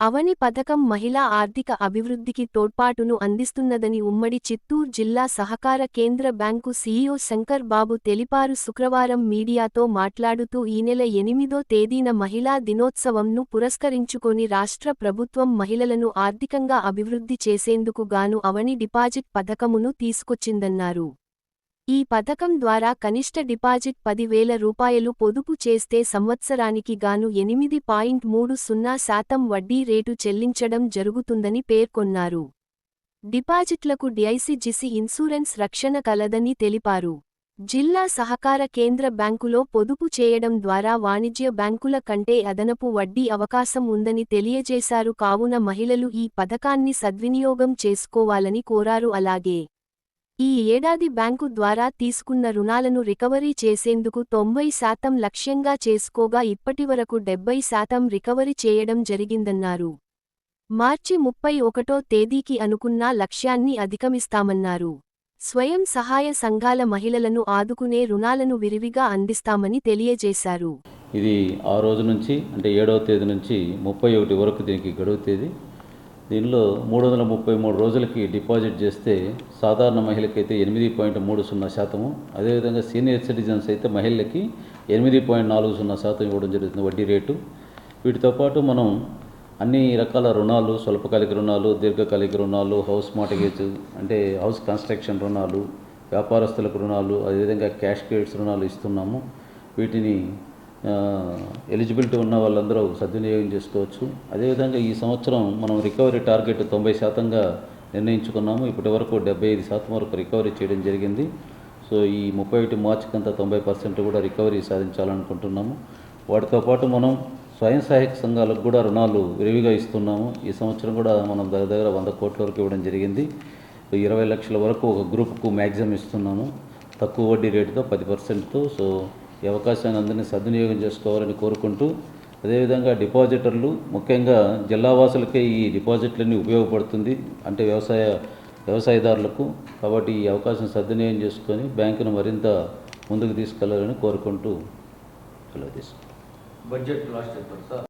అవని పథకం మహిళా ఆర్థిక అభివృద్ధికి తోడ్పాటును అందిస్తున్నదని ఉమ్మడి చిత్తూరు జిల్లా సహకార కేంద్ర బ్యాంకు సీఈఓ శంకర్ బాబు తెలిపారు. శుక్రవారం మీడియాతో మాట్లాడుతూ ఈ నెల ఎనిమిదో తేదీన మహిళా దినోత్సవంను పురస్కరించుకొని రాష్ట్ర ప్రభుత్వం మహిళలను ఆర్థికంగా అభివృద్ధి చేసేందుకు గాను అవని డిపాజిట్ పథకమును తీసుకొచ్చిందన్నారు. ఈ పథకం ద్వారా కనిష్ట డిపాజిట్ పదివేల రూపాయలు పొదుపు చేస్తే సంవత్సరానికి గాను ఎనిమిది పాయింట్ మూడు సున్నా శాతం వడ్డీ రేటు చెల్లించడం జరుగుతుందని పేర్కొన్నారు. డిపాజిట్లకు డిఐసిజిసి ఇన్సూరెన్స్ రక్షణ కలదని తెలిపారు. జిల్లా సహకార కేంద్ర బ్యాంకులో పొదుపు చేయడం ద్వారా వాణిజ్య బ్యాంకుల కంటే అదనపు వడ్డీ అవకాశం ఉందని తెలియజేశారు. కావున మహిళలు ఈ పథకాన్ని సద్వినియోగం చేసుకోవాలని కోరారు. అలాగే ఈ ఏడాది బ్యాంకు ద్వారా తీసుకున్న రుణాలను రికవరీ చేసేందుకు తొంభై శాతం లక్ష్యంగా చేసుకోగా ఇప్పటివరకు డెబ్బై శాతం రికవరీ చేయడం జరిగిందన్నారు. మార్చి ముప్పై ఒకటో తేదీకి అనుకున్న లక్ష్యాన్ని అధిగమిస్తామన్నారు. స్వయం సహాయ సంఘాల మహిళలను ఆదుకునే రుణాలను విరివిగా అందిస్తామని తెలియజేశారు. ఇది ఆ రోజు నుంచి అంటే ఏడవ తేదీ నుంచి ముప్పై ఒకటి వరకు దీనికి గడువు తేదీ. దీనిలో మూడు వందల ముప్పై మూడు రోజులకి డిపాజిట్ చేస్తే సాధారణ మహిళకైతే ఎనిమిది పాయింట్ మూడు సున్నా శాతము. అదేవిధంగా సీనియర్ సిటిజన్స్ అయితే మహిళలకి ఎనిమిది పాయింట్ నాలుగు సున్నా శాతం ఇవ్వడం జరుగుతుంది వడ్డీ రేటు. వీటితో పాటు మనం అన్ని రకాల రుణాలు స్వల్పకాలిక రుణాలు దీర్ఘకాలిక రుణాలు హౌస్ మార్టిగేజ్ అంటే హౌస్ కన్స్ట్రక్షన్ రుణాలు వ్యాపారస్తులకు రుణాలు అదేవిధంగా క్యాష్ క్రెడిట్స్ రుణాలు ఇస్తున్నాము. వీటిని ఎలిజిబిలిటీ ఉన్న వాళ్ళందరూ సద్వినియోగం చేసుకోవచ్చు. అదేవిధంగా ఈ సంవత్సరం మనం రికవరీ టార్గెట్ తొంభై శాతంగా నిర్ణయించుకున్నాము. ఇప్పటి వరకు డెబ్బై ఐదు శాతం వరకు రికవరీ చేయడం జరిగింది. సో ఈ ముప్పై ఒకటి మార్చికంతా తొంభై పర్సెంట్ కూడా రికవరీ సాధించాలనుకుంటున్నాము. వాటితో పాటు మనం స్వయం సహాయక సంఘాలకు కూడా రుణాలు విరివిగా ఇస్తున్నాము. ఈ సంవత్సరం కూడా మనం దగ్గర దగ్గర వంద కోట్ల వరకు ఇవ్వడం జరిగింది. ఇరవై లక్షల వరకు ఒక గ్రూప్కు మ్యాక్సిమం ఇస్తున్నాము. తక్కువ వడ్డీ రేటుతో పది పర్సెంట్తో. సో ఈ అవకాశాన్ని అందరినీ సద్వినియోగం చేసుకోవాలని కోరుకుంటూ అదేవిధంగా డిపాజిటర్లు ముఖ్యంగా జిల్లావాసులకే ఈ డిపాజిట్లన్నీ ఉపయోగపడుతుంది అంటే వ్యవసాయ వ్యవసాయదారులకు. కాబట్టి ఈ అవకాశం సద్వినియోగం చేసుకొని బ్యాంకును మరింత ముందుకు తీసుకెళ్ళాలని కోరుకుంటూ సెలవు తీసుకుంటాం బడ్జెట్ లాస్ట్ చెప్తారు సార్.